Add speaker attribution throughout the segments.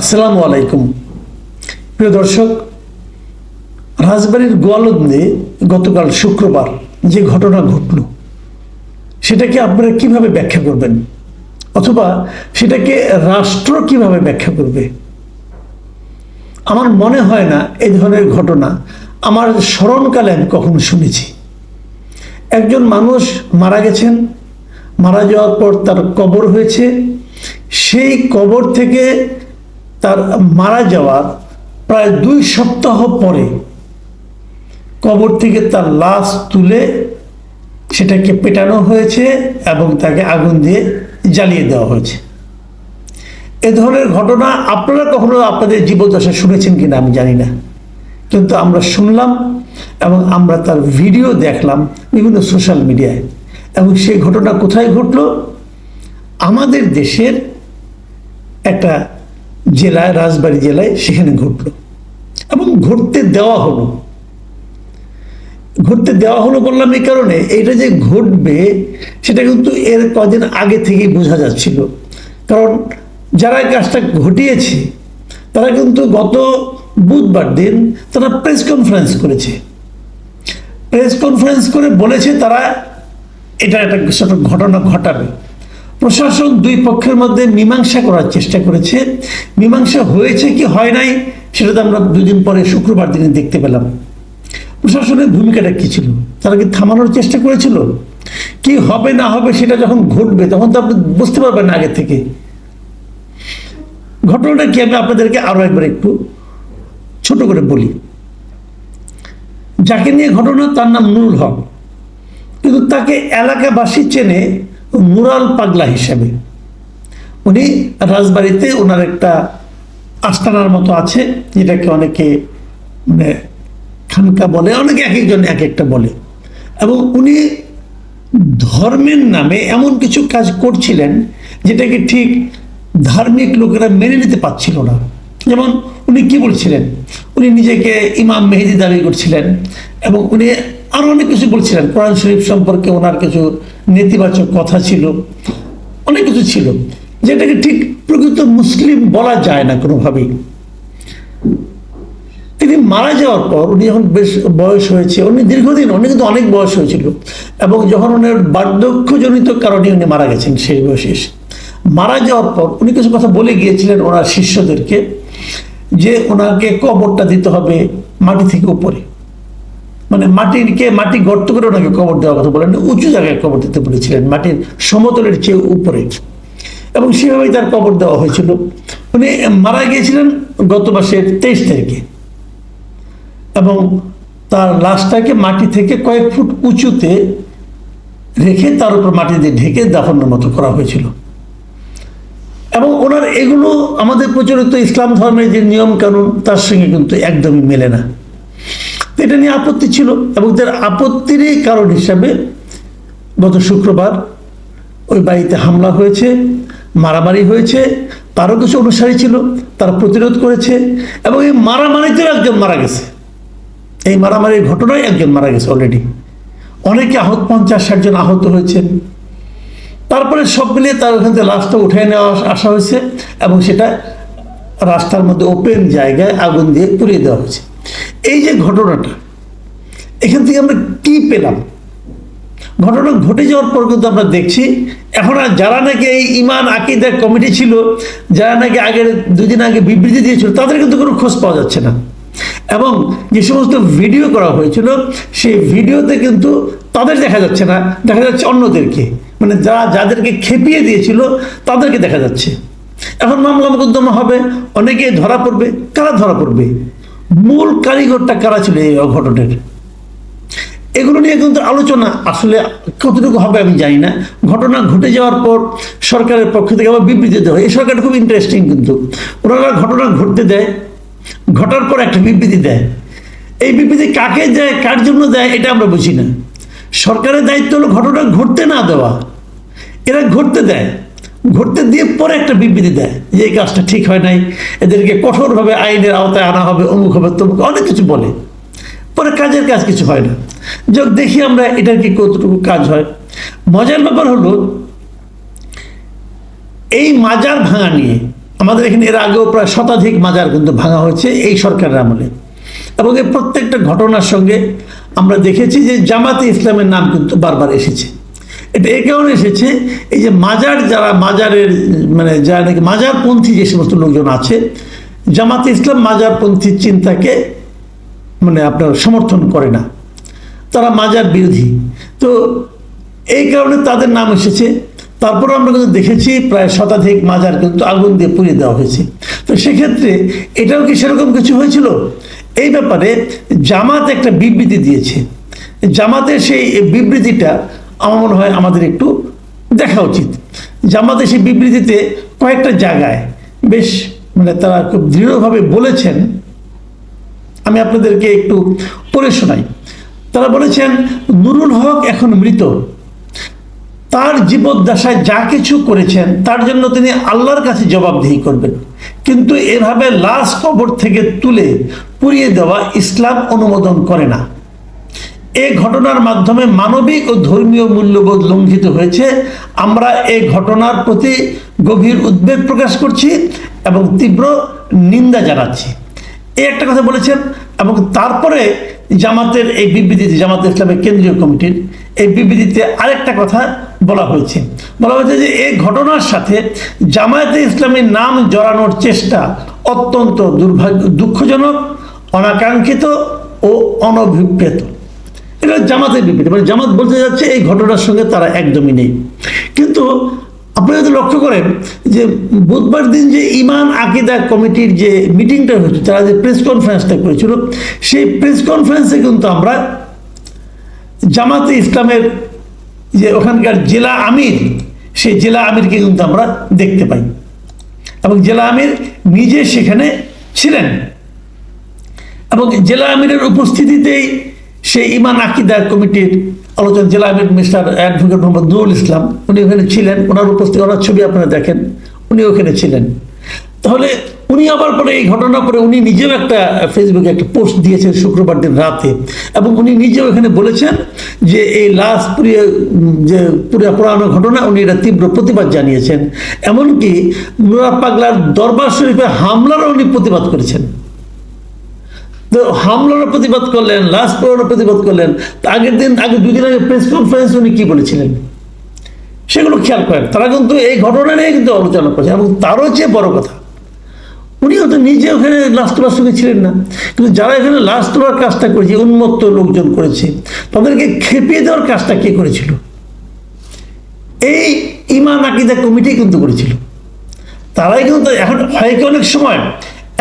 Speaker 1: আসসালামু আলাইকুম। প্রিয় দর্শক, রাজবাড়ির গোয়ালন্দে গতকাল শুক্রবার যে ঘটনা ঘটল, সেটাকে আপনারা কীভাবে ব্যাখ্যা করবেন? অথবা সেটাকে রাষ্ট্র কীভাবে ব্যাখ্যা করবে? আমার মনে হয় না এই ধরনের ঘটনা আমার স্মরণকালে আমি কখনো শুনেছি। একজন মানুষ মারা গেছেন, মারা যাওয়ার পর তার কবর হয়েছে। সেই কবর থেকে তার মারা যাওয়ার প্রায় দুই সপ্তাহ পরে কবর থেকে তার লাশ তুলে সেটাকে পেটানো হয়েছে এবং তাকে আগুন দিয়ে জ্বালিয়ে দেওয়া হয়েছে। এ ধরনের ঘটনা আপনারা কখনো আপনাদের জীবদশা শুনেছেন কিনা আমি জানি না। কিন্তু আমরা শুনলাম এবং আমরা তার ভিডিও দেখলাম বিভিন্ন সোশ্যাল মিডিয়ায়। এবং সেই ঘটনা কোথায় ঘটল? আমাদের দেশের একটা জেলায়, রাজবাড়ী জেলায় সেখানে ঘটলো। এবং ঘটতে দেওয়া হলো। ঘটতে দেওয়া হলো বললাম এই কারণে এটা যে ঘটবে, সেটা কিন্তু এর কদিন আগে থেকেই বোঝা যাচ্ছিল। কারণ যারা এই কাজটা ঘটিয়েছে, তারা কিন্তু গত বুধবার দিন তারা প্রেস কনফারেন্স করেছে। প্রেস কনফারেন্স করে বলেছে তারা, এটা একটা ঘটনা ঘটাবে। প্রশাসন দুই পক্ষের মধ্যে মীমাংসা করার চেষ্টা করেছে। মীমাংসা হয়েছে কি হয় নাই, সেটা তো আমরা দুদিন পরে শুক্রবার দিনে দেখতে পেলাম। প্রশাসনের ভূমিকাটা কি ছিল? তারা কি থামানোর চেষ্টা করেছিল? কি হবে না হবে সেটা যখন ঘটবে, তখন তো আপনি বুঝতে পারবেন আগে থেকে। ঘটনাটা কি আমি আপনাদেরকে আরও একবার একটু ছোট করে বলি। যাকে নিয়ে ঘটনা, তার নাম নুরুল হক। কিন্তু তাকে এলাকাবাসী চেনে মুরাল পাগলা হিসেবে। উনি রাজবাড়িতে ওনার একটা আস্তানার মতো আছে, যেটাকে অনেকে মানে খানকা বলে, অনেকে এক একজন এক একটা বলে। এবং উনি ধর্মের নামে এমন কিছু কাজ করছিলেন, যেটাকে ঠিক ধার্মিক লোকেরা মেনে নিতে পারছিল না। যেমন উনি কি বলছিলেন? উনি নিজেকে ইমাম মেহেদি দাবি করছিলেন, এবং উনি আরও অনেক কিছু বলছিলেন। কোরআন শরীফ সম্পর্কে ওনার কিছু নেতিবাচক কথা ছিল, অনেক কিছু ছিল, যেটাকে ঠিক প্রকৃত মুসলিম বলা যায় না কোনোভাবেই। তিনি মারা যাওয়ার পর উনি যখন বেশ বয়স হয়েছে, উনি দীর্ঘদিন, উনি কিন্তু অনেক বয়স হয়েছিল, এবং যখন ওনার বার্ধক্যজনিত কারণে উনি মারা গেছেন সেই বয়সে এসে। মারা যাওয়ার পর উনি কিছু কথা বলে গিয়েছিলেন ওনার শিষ্যদেরকে, যে ওনাকে কবরটা দিতে হবে মাটি থেকে উপরে। মানে মাটিরকে মাটি গর্ত করে ওনাকে কবর দেওয়ার কথা বলেন উঁচু জায়গায় কবর দিতে বলেছিলেন মাটির সমতলের চেয়ে উপরে। এবং সেভাবেই তার কবর দেওয়া হয়েছিল। উনি মারা গিয়েছিলেন গত মাসের তেইশ তারিখে। এবং তার লাশটাকে মাটি থেকে কয়েক ফুট উঁচুতে রেখে তার উপর মাটি দিয়ে ঢেকে দাফনের মতো করা হয়েছিল। এবং ওনার এগুলো আমাদের প্রচলিত ইসলাম ধর্মের যে নিয়ম কানুন তার সঙ্গে কিন্তু একদমই মেলে না। এটা নিয়ে আপত্তি ছিল এবং তার আপত্তিরই কারণ হিসাবে গত শুক্রবার ওই বাড়িতে হামলা হয়েছে, মারামারি হয়েছে, তারও কিছু অনুসারী ছিল, তারা প্রতিরোধ করেছে এবং এই মারামারিতেও একজন মারা গেছে। এই মারামারির ঘটনায় একজন মারা গেছে অলরেডি অনেকে আহত, পঞ্চাশ, ষাট জন আহত হয়েছেন। তারপরে সব মিলিয়ে তার ওখান থেকে লাশটা উঠে নেওয়া আসা হয়েছে এবং সেটা রাস্তার মধ্যে ওপেন জায়গায় আগুন দিয়ে পুড়িয়ে দেওয়া হয়েছে। এই যে ঘটনাটা, এখান থেকে আমরা কি পেলাম? ঘটনা ঘটে যাওয়ার পর কিন্তু আমরা দেখছি, এখন আর যারা নাকি এই ইমান আকিদার কমিটি ছিল, যারা নাকি আগের দুদিন আগে বিবৃতি দিয়েছিল, তাদের কিন্তু কোনো খোঁজ পাওয়া যাচ্ছে না। এবং যে সমস্ত ভিডিও করা হয়েছিল, সেই ভিডিওতে কিন্তু তাদের দেখা যাচ্ছে না, দেখা যাচ্ছে অন্যদেরকে। মানে যারা, যাদেরকে খেপিয়ে দিয়েছিল, তাদেরকে দেখা যাচ্ছে। এখন মামলা মোকদ্দমা হবে অনেকে ধরা পড়বে, কারা ধরা পড়বে? মূল কারিগরটা কারা ছিল এই অঘটনের? এগুলো নিয়ে কিন্তু আলোচনা আসলে কতটুকু হবে আমি জানি না। ঘটনা ঘটে যাওয়ার পর সরকারের পক্ষ থেকে আবার বিবৃতি দেওয়া এই সরকারটা খুব ইন্টারেস্টিং কিন্তু। ওনারা ঘটনা ঘটতে দেয়, ঘটার পর একটা বিবৃতি দেয়। এই বিবৃতি কাকে দেয়, কার জন্য দেয়, এটা আমরা বুঝি না। সরকারের দায়িত্ব হলো ঘটনা ঘটতে না দেওয়া। এরা ঘটতে দেয়। ঘটতে দিয়ে পরে একটা বিবৃতি দেয় যে এই কাজটা ঠিক হয় নাই। এদেরকে কঠোরভাবে আইনের আওতায় আনা হবে, অমুক হবে, তমুক অনেক কিছু বলে। পরে কাজের কাজ কিছু হয় না। যোগ দেখি আমরা এটার কি কতটুকু কাজ হয়। মজার ব্যাপার হলো, এই মাজার ভাঙা নিয়ে আমাদের এখানে এর আগেও প্রায় শতাধিক মাজার কিন্তু ভাঙা হয়েছে এই সরকারের আমলে। এবং এই প্রত্যেকটা ঘটনার সঙ্গে আমরা দেখেছি যে জামাতে ইসলামের নাম কিন্তু বারবার এসেছে। এটা এই কারণে এসেছে, এই যে মাজার যারা, মাজারের মানে যারা নাকি মাজারপন্থী যে সমস্ত লোকজন আছে, জামাতে ইসলাম মাজারপন্থী চিন্তাকে মানে আপনার সমর্থন করে না। তারা মাজার বিরোধী। তো এই কারণে তাদের নাম এসেছে। তারপর আমরা কিন্তু দেখেছি প্রায় শতাধিক মাজার কিন্তু আগুন দিয়ে পুড়িয়ে দেওয়া হয়েছে। তো সেক্ষেত্রে এটাও কি সেরকম কিছু হয়েছিল? এই ব্যাপারে জামাত একটা বিবৃতি দিয়েছে। জামাতের সেই বিবৃতিটা আমার মনে হয় আমাদের একটু দেখা উচিত। জামাতের সেই বিবৃতিতে কয়েকটা জায়গায় বেশ মানে তারা খুব দৃঢ়ভাবে বলেছেন। আমি আপনাদেরকে একটু পড়ে শোনাই। তারা বলেছেন, নুরুল হক এখন মৃত। তার জীবদ্দশায় যা কিছু করেছেন, তার জন্য তিনি আল্লাহর কাছে জবাবদিহি করবেন। কিন্তু এভাবে লাশ কবর থেকে তুলে পুড়িয়ে দেওয়া ইসলাম অনুমোদন করে না। এ ঘটনার মাধ্যমে মানবিক ও ধর্মীয় মূল্যবোধ লঙ্ঘিত হয়েছে। আমরা এই ঘটনার প্রতি গভীর উদ্বেগ প্রকাশ করছি এবং তীব্র নিন্দা জানাচ্ছি। এই একটা কথা বলেছেন, এবং তারপরে জামাতের এই বিবৃতিতে, জামাত ইসলামের কেন্দ্রীয় কমিটির এই বিবৃতিতে আরেকটা কথা বলা হয়েছে। বলা হয়েছে যে এই ঘটনার সাথে জামায়াতে ইসলামের নাম জড়ানোর চেষ্টা অত্যন্ত দুর্ভাগ্য, দুঃখজনক, অনাকাঙ্ক্ষিত ও অনভিপ্রেত। এটা জামাতের বিবৃতি। মানে জামাত বলতে যাচ্ছে এই ঘটনার সঙ্গে তারা একদমই নেই। কিন্তু আপনি যদি লক্ষ্য করেন যে বুধবার দিন যে ইমান আকিদা কমিটির যে মিটিংটা হয়েছিল তারা যে প্রেস কনফারেন্সটা করেছিল, সেই প্রেস কনফারেন্সে কিন্তু আমরা জামাতে ইসলামের যে ওখানকার জেলা আমির, সেই জেলা আমিরকে কিন্তু আমরা দেখতে পাই। এবং জেলা আমির নিজে সেখানে ছিলেন। এবং জেলা আমিরের উপস্থিতিতেই সেই ইমান আকিদার কমিটির আলোচনা জেলা মিস্টার অ্যাডভোকেট মোহাম্মদ নুরুল ইসলাম, উনি ওখানে ছিলেন। ওনার উপস্থিতি, ওনার ছবি আপনারা দেখেন, উনি ওখানে ছিলেন। তাহলে উনি আবার পরে এই ঘটনা পরে উনি নিজেও একটা ফেসবুকে একটা পোস্ট দিয়েছেন শুক্রবার দিন রাতে, এবং উনি নিজেও এখানে বলেছেন যে এই লাশ পুড়িয়ে, যে পুরিয়া পোড়ানো ঘটনা উনি এটা তীব্র প্রতিবাদ জানিয়েছেন। এমনকি নুরা পাগলার দরবার শরীফে হামলারও উনি প্রতিবাদ করেছেন। তো হামলারও প্রতিবাদ করলেন, লাশ পোড়ানোর প্রতিবাদ করলেন। আগের দিন, আগে দুদিন আগে প্রেস কনফারেন্স উনি কি বলেছিলেন? সেগুলো খেয়াল করেন। তারা কিন্তু এই ঘটনা নিয়ে কিন্তু আলোচনা করছে এবং তারও চেয়ে বড় কথা, উনি হয়তো নিজে ওখানে লাশ তোলার সঙ্গে ছিলেন না। কিন্তু যারা এখানে লাশ তোলার কাজটা করেছে, উন্মত্ত লোকজন করেছে, তাদেরকে খেপিয়ে দেওয়ার কাজটা কে করেছিল? এই ইমান আকিদা কমিটি কিন্তু করেছিল। তারাই কিন্তু এখন, হয় অনেক সময়,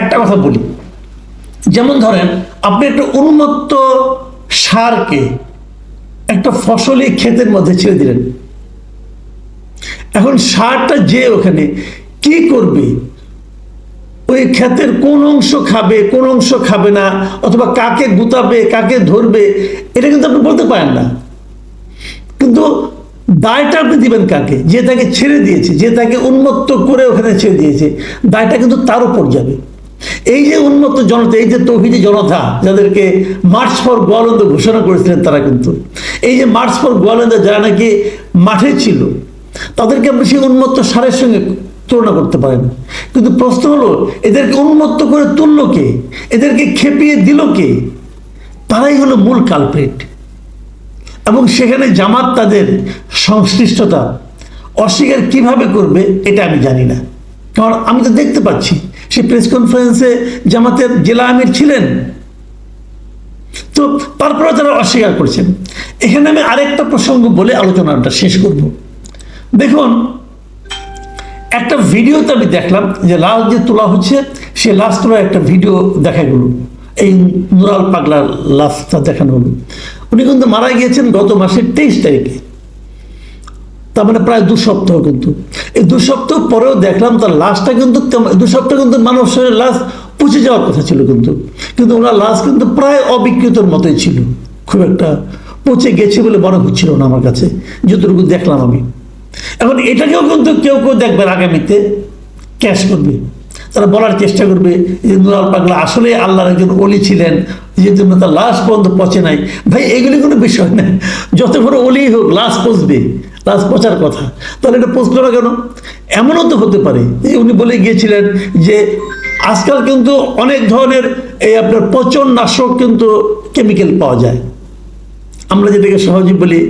Speaker 1: একটা কথা বলি। যেমন ধরেন, আপনি একটা উন্মত্ত সারকে একটা ফসলি ক্ষেতের মধ্যে ছেড়ে দিলেন। এখন সারটা যে ওখানে কি করবে? ওই ক্ষেতের কোন অংশ খাবে, কোন অংশ খাবে না, অথবা কাকে গুতাবে, কাকে ধরবে, এটা কিন্তু আপনি বলতে পারেন না। কিন্তু দায়টা আপনি দিবেন কাকে? যে তাকে ছেড়ে দিয়েছে, যে তাকে উন্মত্ত করে ওখানে ছেড়ে দিয়েছে, দায়টা কিন্তু তার উপর যাবে। এই যে উন্মত্ত জনতা, এই যে তৌহিদি জনতা যাদেরকে মার্চ ফর গোয়ালন্দ ঘোষণা করেছিলেন তারা কিন্তু। এই যে মার্চ ফর গোয়ালন্দ যারা নাকি মাঠে ছিল, তাদেরকে আপনি সেই উন্মত্ত সারের সঙ্গে তুলনা করতে পারেন। কিন্তু প্রশ্ন হলো, এদেরকে উন্মত্ত করে তুললো কে? এদেরকে খেপিয়ে দিল কে? তারাই হলো মূল কালপ্রিট এবং সেখানে জামাত তাদের সংশ্লিষ্টতা অস্বীকার কীভাবে করবে, এটা আমি জানি না। কারণ আমি তো দেখতে পাচ্ছি সেই প্রেস কনফারেন্সে জামাতের জেলা আমির ছিলেন। তো তারপরে তারা অস্বীকার করছেন। এখানে আমি আরেকটা প্রসঙ্গ বলে আলোচনাটা শেষ করব। দেখুন, একটা ভিডিওতে আমি দেখলাম যে লাশ যে তোলা হচ্ছে, সে লাশ তোলার একটা ভিডিও দেখা গেল। এই নুরাল পাগলার লাশটা দেখানো হলো। উনি কিন্তু মারা গিয়েছেন গত মাসের তেইশ তারিখে। তার মানে প্রায় দু সপ্তাহ কিন্তু। এই দু সপ্তাহ পরেও দেখলাম তার লাশটা কিন্তু দু সপ্তাহ কিন্তু মানব শরীরের লাশ পচে যাওয়ার কথা ছিল কিন্তু। কিন্তু ওনার লাশ কিন্তু প্রায় অবিকৃতর মতোই ছিল। খুব একটা পচে গেছে বলে মনে হচ্ছিল না আমার কাছে, যতটুকু দেখলাম আমি। এখন এটাকেও কিন্তু কেউ কেউ দেখবেন আগামীতে ক্যাশ করবে। তারা বলার চেষ্টা করবে যে নুরাল পাগলা আসলে আল্লাহর একজন অলি ছিলেন যে জন্য তার লাশ পর্যন্ত পচে নাই। ভাই, এগুলি কোনো বিষয় না। যত বড় অলি হোক, লাশ পচবে। প্লাস পচার কথা। তাহলে এটা পোস্ট করা কেন? এমনও তো হতে পারে। উনি বলে গিয়েছিলেন যে আজকাল কিন্তু অনেক ধরনের এই আপনার পচন নাশক কিন্তু কেমিক্যাল পাওয়া যায়। আমরা যেটাকে সহজে বলি,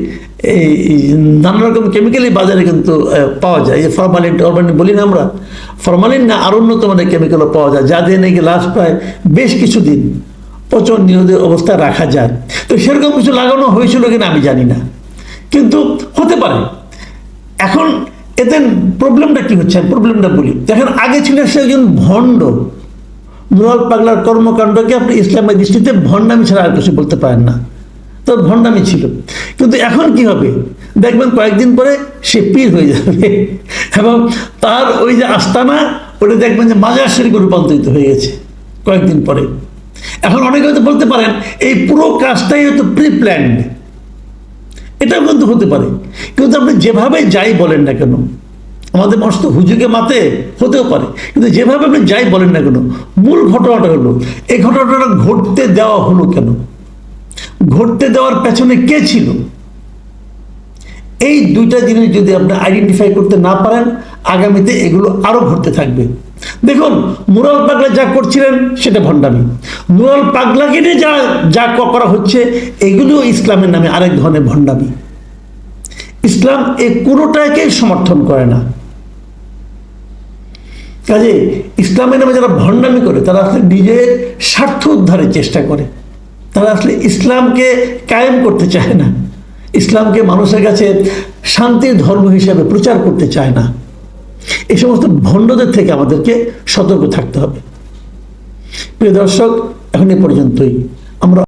Speaker 1: এই নানা রকম কেমিক্যালই বাজারে কিন্তু পাওয়া যায়। এই ফরমালিন টরমালিন বলি না আমরা। ফরমালিন না আর উন্নত মানের কেমিক্যালও পাওয়া যায়, যা দিয়ে নাকি লাস্ট প্রায় বেশ কিছুদিন পচন নিরোধের অবস্থায় রাখা যায়। তো সেরকম কিছু লাগানো হয়েছিল কিনা আমি জানি না। কিন্তু হতে পারে। এখন এতে প্রবলেমটা কি হচ্ছে? আমি প্রবলেমটা বলি। দেখেন, আগে ছিল সে একজন ভণ্ড। মুরাল পাগলার কর্মকাণ্ডকে আপনি ইসলামের দৃষ্টিতে ভণ্ডামি ছাড়া আর কিছু বলতে পারেন না। তো ভণ্ডামি ছিল। কিন্তু এখন কি হবে? দেখবেন কয়েকদিন পরে সে পীর হয়ে যাবে। এবং তার ওই যে আস্তানা, ওটা দেখবেন যে মাজার শরীফে রূপান্তরিত হয়ে গেছে কয়েকদিন পরে। এখন অনেকে হয়তো বলতে পারেন, এই পুরো কাজটাই হয়তো প্রি প্ল্যান্ড এটাও কিন্তু হতে পারে। কিন্তু আপনি যেভাবে যাই বলেন না কেন, আমাদের মানুষ তো হুজুকে মাতে হতেও পারে। কিন্তু যেভাবে আপনি যাই বলেন না কেন, মূল ঘটনাটা হলো, এই ঘটনাটা ঘটতে দেওয়া হলো কেন? ঘটতে দেওয়ার পেছনে কে ছিল? এই দুইটা জিনিস যদি আপনি আইডেন্টিফাই করতে না পারেন, আগামীতে এগুলো আরও ঘটতে থাকবে। দেখুন, মুরাল পাগলা যা করছিলেন, সেটা ভণ্ডামি। মুরাল পাগলাকে নিয়ে যা যা করা হচ্ছে এগুলো ইসলামের নামে আরেক ধরনের ভণ্ডামি। ইসলাম এই কোনোটাকে সমর্থন করে না। কাজে, ইসলামের নামে যারা ভণ্ডামি করে, তারা আসলে নিজের স্বার্থ উদ্ধারের চেষ্টা করে। তারা আসলে ইসলামকে কায়েম করতে চায় না। ইসলামকে মানুষের কাছে শান্তির ধর্ম হিসেবে প্রচার করতে চায় না। এই সমস্ত ভণ্ডদের থেকে আমাদেরকে সতর্ক থাকতে হবে। প্রিয় দর্শক এখন এ পর্যন্তই। আমরা